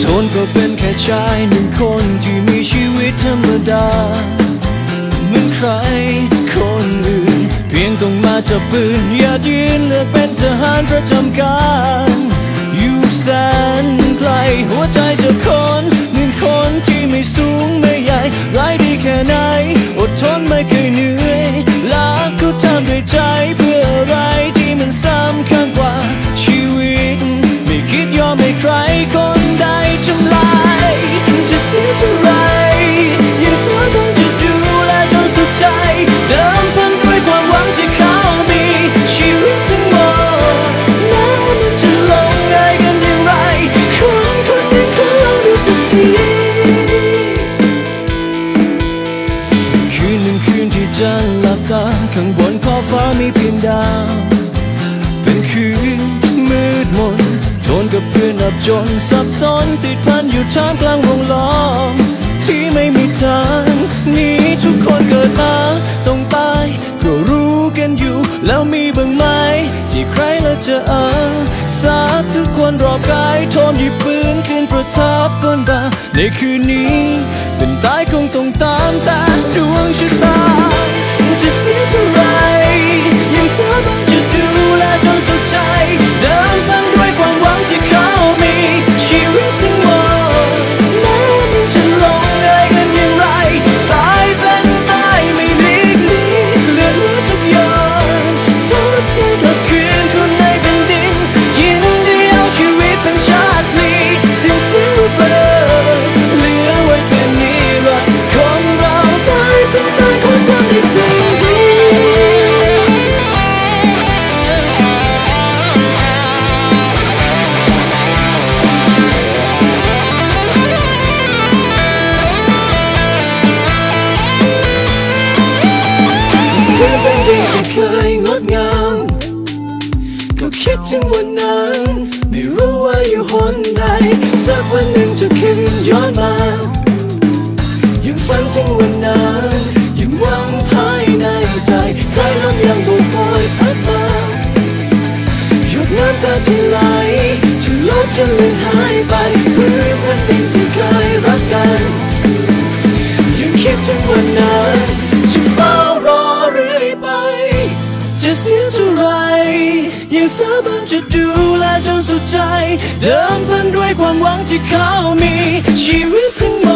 โทนก็เป็นแค่ชายหนึ่งคนที่มีชีวิตธรรมดา เหมือนใครคนอื่น เพียงต้องมาจับปืนอย่ายืนเลือกเป็นทหารประจำการ อยู่แสนไกลหัวใจจะคนหนึ่งคนที่ไม่สูงไม่ใหญ่ร้ายดีแค่ไหน อดทนไม่เคยเหนื่อย ตาข้างบนขอบฟ้ามีเพียงดาว เป็นคืนมืดมนทนกับเพื่อนอับจนสับสนติดพันอยู่ท่ามกลางวงล้อม ที่ไม่มีทางหนี้ทุกคนเกิดมาต้องตายก็รู้กันอยู่ แล้วมีบ้างไหมที่ใครละจะเออสาบทุกคนรอบกายทนหยิบปืนขึ้นประทับบนบ่าในคืนนี้ เป็นตายคงต้องตาม จ ถึงวันนั้น ไม่รู้ว่าอยู่หนใด สักวันหนึ่งจะคืนย้อนมา ยังฝันถึงวันนั้นยังหวังภายในใจสายลมยังโบกโอยพัดมาหยดน้ำตาที่ไหลจะลบจะเลื สาบานจะดูแลจนสุดใจ เดิมพันด้วยความหวังที่เขามีชีวิตทั้งหมด